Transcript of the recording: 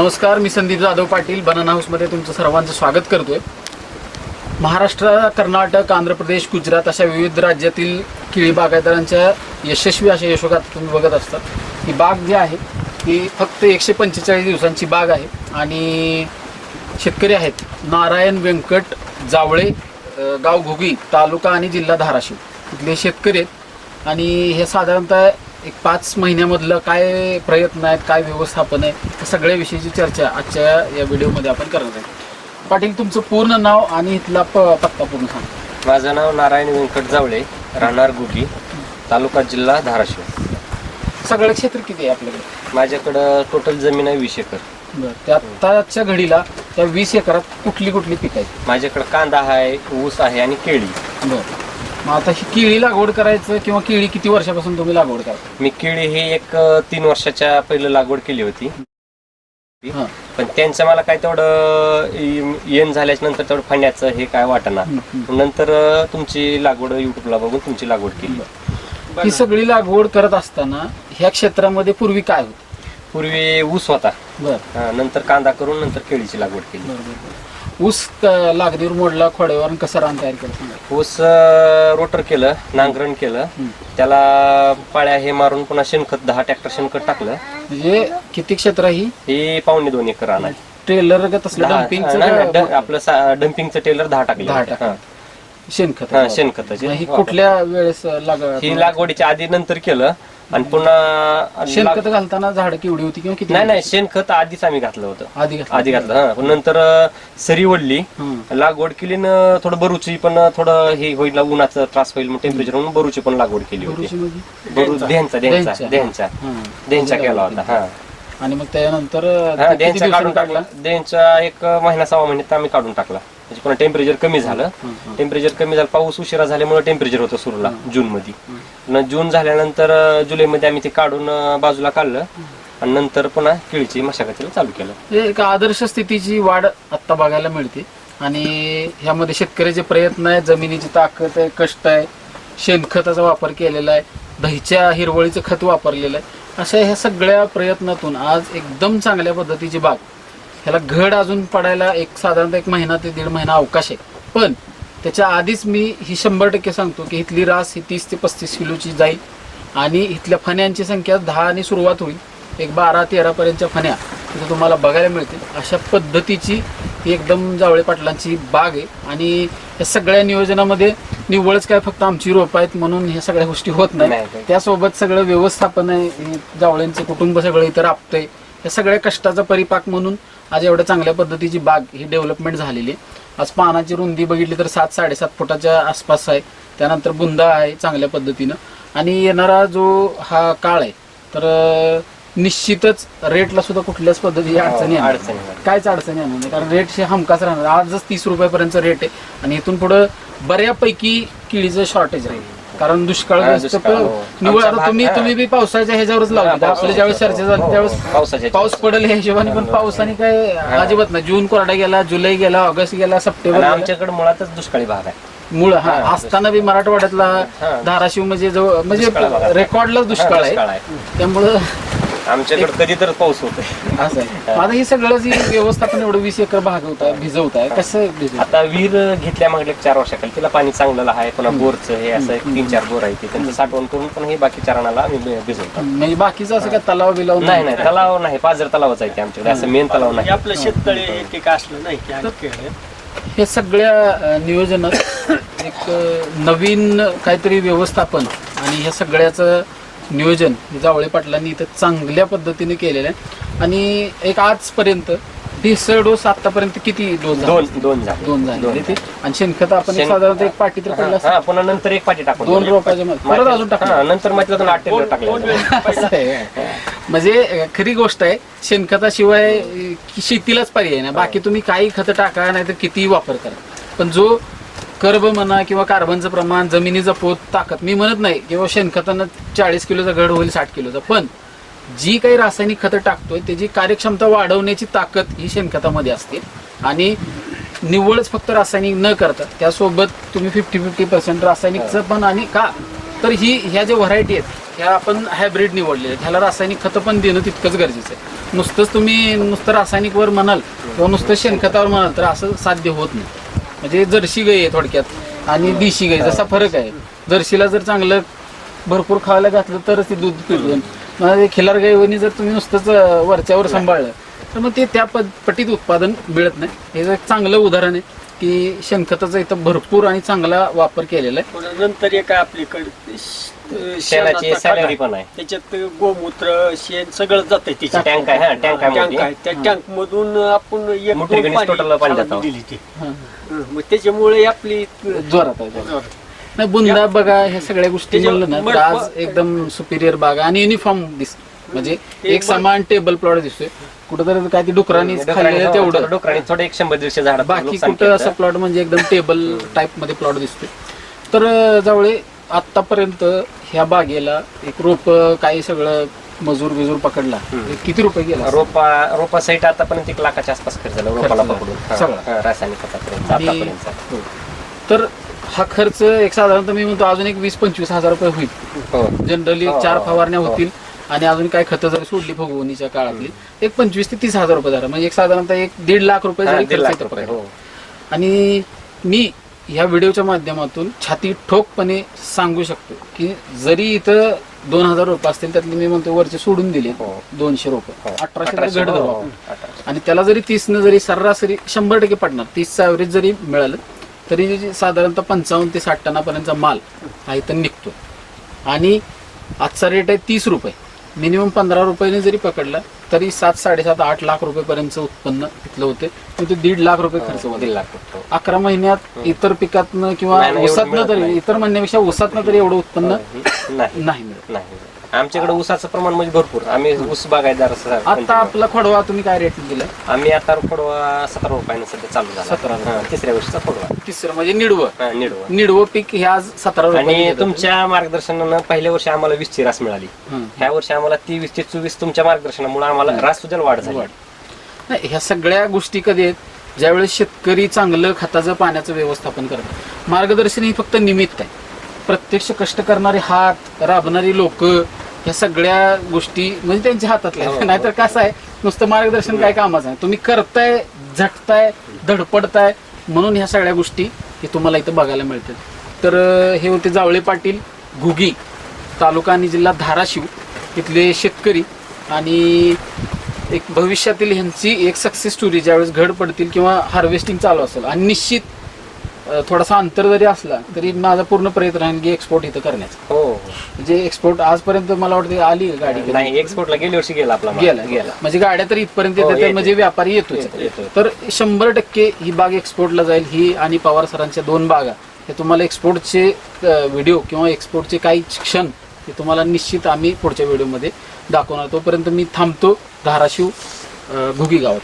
नमस्कार मी संदीप जाधव पाटील बनाना हाऊसमध्ये तुमचं सर्वांचं स्वागत करतोय. महाराष्ट्र कर्नाटक आंध्र प्रदेश गुजरात अशा विविध राज्यातील केळी बागायतदारांच्या यशस्वी अशा यशोगात तुम्ही बघत असतात. ही बाग जी आहे ही फक्त एकशे पंचेचाळीस दिवसांची बाग आहे आणि शेतकरी आहेत नारायण व्यंकट जावळे गाव घुगी तालुका आणि जिल्हा धाराशिव. इथले शेतकरी आहेत आणि हे साधारणतः एक पाच महिन्यामधलं काय प्रयत्न आहेत काय व्यवस्थापन आहे या सगळ्या विषयीची चर्चा आजच्या या व्हिडिओमध्ये आपण करणार आहे. पाटील तुमचं पूर्ण नाव आणि इथला प पत्ता पूर्ण सांग. माझं नाव नारायण व्यंकट जावळे राहणार गुगी तालुका जिल्हा धाराशिव. सगळं क्षेत्र किती आहे आपल्याकडे? माझ्याकडं टोटल जमीन आहे वीस एकर. बरं त्या आत्ताच्या घडीला त्या वीस एकरात कुठली कुठली पिकं आहेत? माझ्याकडं कांदा आहे ऊस आहे आणि केळी. बरं. मग आता ही केळी लागवड करायचं किंवा केळी किती वर्षापासून तुम्ही लागवड करा मी केळी ही एक अ, तीन वर्षाच्या पहिलं लागवड केली होती. हां. पण त्यांचं मला काय तेवढं इ- येण झाल्याच्यानंतर तेवढं फण्याचं हे काय वाटणार. नंतर अ, तुमची लागवड युट्यूबला बघून तुमची लागवड केली. ही सगळी लागवड करत असताना ह्या क्षेत्रामध्ये पूर्वी काय होत? पूर्वी ऊस होता. बर. हा, नंतर कांदा करून नंतर केळीची लागवड केली. ऊस क- लागणीवर मोडला खोड्यावर आणि कसं रान तयार केलं सांगा ऊस अ, रोटर केलं नांगरण केलं हं. त्याला पाळ्या हे मारून पुन्हा शेणखत दहा ट्रॅक्टर शेणखत टाकलं म्हणजे किती क्षेत्र ही हे पावणे दोन एकर रान आहे ट्रेलर दहा- नाही, नाही, आपलं सा- डम्पिंगचं टेलर दहा टाकले दहा. टाकले. हा. शेणखत हा, शेणखताचे. मग ही कुठल्या वेळेस लाग ही लागवडीच्या आधी नंतर केलं आणि पुन्हा शेणखत घालताना झाड केवढी होती किंवा किती नाही नाही शेणखत आधीच आम्ही घातलं होतं. आधी घातलं आधी घातलं हा. पण नंतर सरी वडली. लागवड केली न थोडं बरूची पण थोडं हे होईल उन्हाचं त्रास होईल टेम्परेचर म्हणून बरूची पण लागवड केली होती. म्हणजे? बरू. देहनचा केला होता? हा. आणि मग त्यानंतर काढून टाकला. एक महिना सहा महिन्यात आम्ही काढून टाकला. म्हणजे पुन्हा टेम्परेचर कमी झालं. टेम्परेचर कमी झालं पाऊस उशिरा झाल्यामुळे टेम्परेचर होतं सुरूला जून मध्ये न जून झाल्यानंतर जुलैमध्ये आम्ही ते काढून बाजूला काढलं. आणि नंतर पुन्हा केळीची मशागतीला चालू केलं. एक आदर्श स्थितीची वाढ आत्ता बघायला मिळते. आणि ह्यामध्ये शेतकऱ्याचे प्रयत्न आहे जमिनीची ताकद आहे कष्ट आहे शेणखताचा वापर केलेला आहे दहीच्या हिरवळीचं खत वापरलेलं आहे अशा ह्या सगळ्या प्रयत्नातून आज एकदम चांगल्या पद्धतीची बाग ह्याला घड अजून पडायला एक साधारणतः एक महिना ते दीड महिना अवकाश आहे. पण त्याच्या आधीच मी ही शंभर टक्के सांगतो की इथली रास ही तीस ते पस्तीस किलोची जाईल आणि इथल्या फण्यांची संख्या दहा आणि सुरुवात होईल. एक बारा तेरापर्यंतच्या फण्या तिथं तुम्हाला बघायला मिळतील. अशा पद्धतीची ही एकदम जावळे पाटलांची बाग आहे आणि या सगळ्या नियोजनामध्ये निव्वळच काय फक्त आमची रोप आहेत म्हणून ह्या सगळ्या गोष्टी होत नाही. त्यासोबत सगळं व्यवस्थापन आहे. जावळ्यांचं कुटुंब सगळं इथं राबतंय. या सगळ्या कष्टाचा परिपाक म्हणून आज एवढ्या चांगल्या पद्धतीची बाग ही डेव्हलपमेंट झालेली आहे. आज पानाची रुंदी बघितली तर सात साडेसात फुटाच्या आसपास आहे. त्यानंतर बुंदा आहे चांगल्या पद्धतीनं. आणि येणारा जो हा काळ आहे तर निश्चितच रेटला सुद्धा कुठल्याच पद्धतीची अडचणी येणार अडचणी. येणार. कायच अडचणी नाही. कारण रेट हमखास राहणार. आजच तीस रुपयापर्यंत रेट आहे. आणि इथून पुढं बऱ्यापैकी केळीचं शॉर्टेज राहील कारण दुष्काळ हा, दुष्काळ, हो. आता तुम्ही तुम्ही बी पावसाच्या ह्याच्यावरच लावली. हा, आपल्या पावसाच्या ज्यावेळेस चर्चा झाली हो, त्यावेळेस पावसाच्या पाऊस पडेल ह्या हिशोबाने पण पावसाने काय अजिबात नाही. जून कोरडा गेला जुलै गेला ऑगस्ट गेला आणि सप्टेंबर गेला. आमच्याकडे मुळातच दुष्काळी भाग आहे. मूळ हा. हा, असताना बी मराठवाड्यातला हा. धाराशिव म्हणजे जो म्हणजे दुष्काळ भागात. रेकॉर्डलाच दुष्काळ हा, दुष्काळ आहे आहे. त्यामुळं आमच्याकडे कधी तर पाऊस होतोय. असं आहे. आता हे सगळं जे व्यवस्थापन एवढं वीस एकर आहे भिजवत आहे कसं भिजवत आता विहीर घेतल्या मागल्या चार वर्षाखाली तिला पाणी चांगलं आहे पुन्हा बोरचं हे असं एक तीन चार बोर आहे ते त्यांचं साठवण करून पण हे बाकी चारणाला आम्ही भिजवतो. म्हणजे बाकीचं असं काय तलाव बिलाव नाही नाही? तलाव नाही पाझर तलावच आहे ते आमच्याकडे असं मेन तलाव नाही. आपलं शेततळे हे असलं नाही की हे सगळ्या नियोजनात एक नवीन काहीतरी व्यवस्थापन आणि ह्या सगळ्याचं नियोजन हे जावळे पाटलांनी इथं चांगल्या पद्धतीने केलेलं आहे. आणि एक आजपर्यंत भेसळ डोस आतापर्यंत किती डोस दोन दोन झाले. दोन झाले ते आणि शेणखत आपण एक शेण- साधारणतः एक पाटी तर पडला हा पुन्हा नंतर एक पाठी टाकून दोन रोपाच्या मध्ये. परत अजून टाकलं हा, नंतर माहिती आठ टेलर टाकले असं आहे. म्हणजे अ, खरी गोष्ट आहे शेणखताशिवाय अ, की शेतीलाच पर्याय नाही. बाकी तुम्ही काही खतं टाका नाही तर कितीही वापर करा. पण जो कर्ब म्हणा किंवा कार्बनचं प्रमाण जमिनीचा पोत ताकद मी म्हणत नाही. किंवा शेणखतानं चाळीस किलोचा घड होईल साठ किलोचा. पण जी काही रासायनिक खतं टाकतोय त्याची कार्यक्षमता वाढवण्याची ताकद ही शेणखतामध्ये असते. आणि निव्वळच फक्त रासायनिक न करता त्यासोबत तुम्ही फिफ्टी फिफ्टी पर्सेंट रासायनिकचं पण आणि का? तर ही ह्या ज्या व्हरायटी आहेत ह्या आपण हायब्रिड निवडले ह्याला रासायनिक खतं पण देणं तितकंच गरजेचं आहे. नुसतंच तुम्ही नुसतं रासायनिकवर म्हणाल किंवा नुसतं शेणखतावर म्हणाल तर असं साध्य होत नाही. म्हणजे जर्शी गाई आहे थोडक्यात आणि देशी गाई जसा फरक आहे. जर्शीला जर चांगलं भरपूर खायला घातलं तरच ते दूध पिळून खिलार गाईवणी जर तुम्ही नुसतंच वरच्यावर सांभाळलं तर मग ते त्या पद पटीत उत्पादन मिळत नाही. हे एक चांगलं उदाहरण आहे की शेणखताचा इथं भरपूर आणि चांगला वापर केलेला आहे. नंतर एक आपल्याकडे शेणाची शेणाचा सॅलरी. पण आहे. त्याच्यात गोमूत्र शेण सगळं जातंय त्याच्यात. टँक आहे हा टँक आहे टँक मोठी. आहे. त्या टँक मधून आपण एक मोठी दोन गणेश पाणी टोटलला पाणी झाडांना जातं. दिली ती. हां. हं, मग त्याच्यामुळे आपली जोरात आहे जोरात. नाही बुंदा बघा ह्या सगळ्या गोष्टी त्याच्या- म्हणलं ना तर आज एकदम सुपिरियर बाग आहे. आणि युनिफॉर्म दिस म्हणजे ते एक समान टेबल प्लॉट दिसतोय. कुठंतरी काय ते डुकरांनी खाल्लेलं तेवढं. डोकराने थोडे एक शंभर दीडशे झाड बाकी कुठं असं प्लॉट म्हणजे एकदम टेबल टाईपमध्ये प्लॉट दिसतोय. तर अं, जवळ आतापर्यंत ह्या बागेला एक रोप काही सगळं मजूर बिजूर पकडला हम्म. एक किती रुपये गेला रोपा रोपा साईट आतापर्यंत एक लाखाच्या आसपास खर्च झाला रोपाला झाला. पकडून हा, सगळा. हा, रासायनिक खतापर्यंत आणि- आतापर्यंत हो. तर हा खर्च एक साधारणतः मी म्हणतो अजून एक वीस पंचवीस हजार रुपये होईल हो जनरली हो, चार हो, फवारण्या हो. होतील आणि अजून काय खतं जरी सोडली फुगवणीच्या काळातली एक पंचवीस ते तीस हजार रुपये झाला म्हणजे एक साधारणतः एक दीड लाख रुपये हा, जरी दीड खर्च लाख येतो रुपये पकडा. हो आणि मी ह्या व्हिडिओच्या माध्यमातून छाती ठोकपणे सांगू शकतो की जरी इथं दोन हजार रुपये असतील त्यातले मी म्हणतो वरचे सोडून दिले हो. दोनशे रुपये हो. अठराशे अठराशे, घट हो, धरू. अठराशे. आणि त्याला जरी तीसनं जरी सरासरी शंभर टक्के पडणार तीसचं ॲव्हरेज जरी मिळालं तरी जे साधारणतः पंचावन्न ते साठ टनापर्यंतचा माल हा इथं निघतो आणि आजचा रेट आहे तीस रुपये मिनिमम पंधरा रुपयाने जरी पकडला तरी सात साडेसात आठ लाख रुपयेपर्यंतचं उत्पन्न इथलं होते. ते दीड लाख रुपये खर्च दीड होते लाख. अकरा महिन्यात इतर पिकातनं किंवा नाही, नाही, एवढं ऊसातनं मिळत तरी नाही. इतर म्हणण्यापेक्षा ऊसातनं तरी एवढं उत्पन्न नाही नाही मिळत. नाही आमच्याकडे ऊसाचं प्रमाण म्हणजे भरपूर. आम्ही ऊस बागायतदार असं आता. आपला खोडवा तुम्ही काय रेट दिलाय? आम्ही आता खोडवा सतरा रुपयाने सध्या चालू झाला. 17 रुपये. हा, तिसऱ्या वर्षीचा खोडवा. तिसरं म्हणजे निडवं. हा, निडवा. निडवं पीक हे आज सतरा आणि तुमच्या मार्गदर्शनानं पहिल्या वर्षी आम्हाला वीस ची रास मिळाली. ह्या वर्षी आम्हाला ती वीस ते चोवीस तुमच्या मार्गदर्शनामुळे आम्हाला रास सुद्धा वाढ झाली. नाही ह्या सगळ्या गोष्टी कधी आहेत? ज्यावेळेस शेतकरी चांगलं खताचं पाण्याचं व्यवस्थापन करतात. मार्गदर्शन ही फक्त निमित्त आहे. प्रत्यक्ष कष्ट करणारे हात राबणारी लोक ह्या सगळ्या गोष्टी म्हणजे त्यांच्या हातातल्या आहेत. हो, हो. नाहीतर कसं आहे नुसतं मार्गदर्शन काय कामाचं आहे तुम्ही करताय झटताय धडपडताय म्हणून ह्या सगळ्या गोष्टी हे तुम्हाला इथं बघायला मिळतात तर अं, हे होते जावळे पाटील घुगी तालुका आणि जिल्हा धाराशिव इथले शेतकरी आणि एक भविष्यातील ह्यांची एक सक्सेस स्टोरी ज्यावेळेस घड पडतील किंवा हार्वेस्टिंग चालू असेल आणि निश्चित अं, थोडासा अंतर जरी असला तरी माझा पूर्ण प्रयत्न राहील की एक्सपोर्ट इथं करण्याचा हो हो. म्हणजे एक्सपोर्ट आजपर्यंत मला वाटतं आली गाडी कधी? नाही एक्सपोर्टला गेल्या वर्षी गेला आपला माल. गेला गेला म्हणजे गाड्या तर इथपर्यंत हो, येतात येते. म्हणजे व्यापारी येतो, येतो. तर शंभर टक्के ही बाग एक्सपोर्टला जाईल ही आणि पवार सरांच्या दोन बागा हे तुम्हाला एक्सपोर्टचे व्हिडिओ किंवा एक्सपोर्टचे काही क्षण हे तुम्हाला निश्चित आम्ही पुढच्या व्हिडिओमध्ये दाखवणार तोपर्यंत मी थांबतो धाराशिव अं, घुगी गावात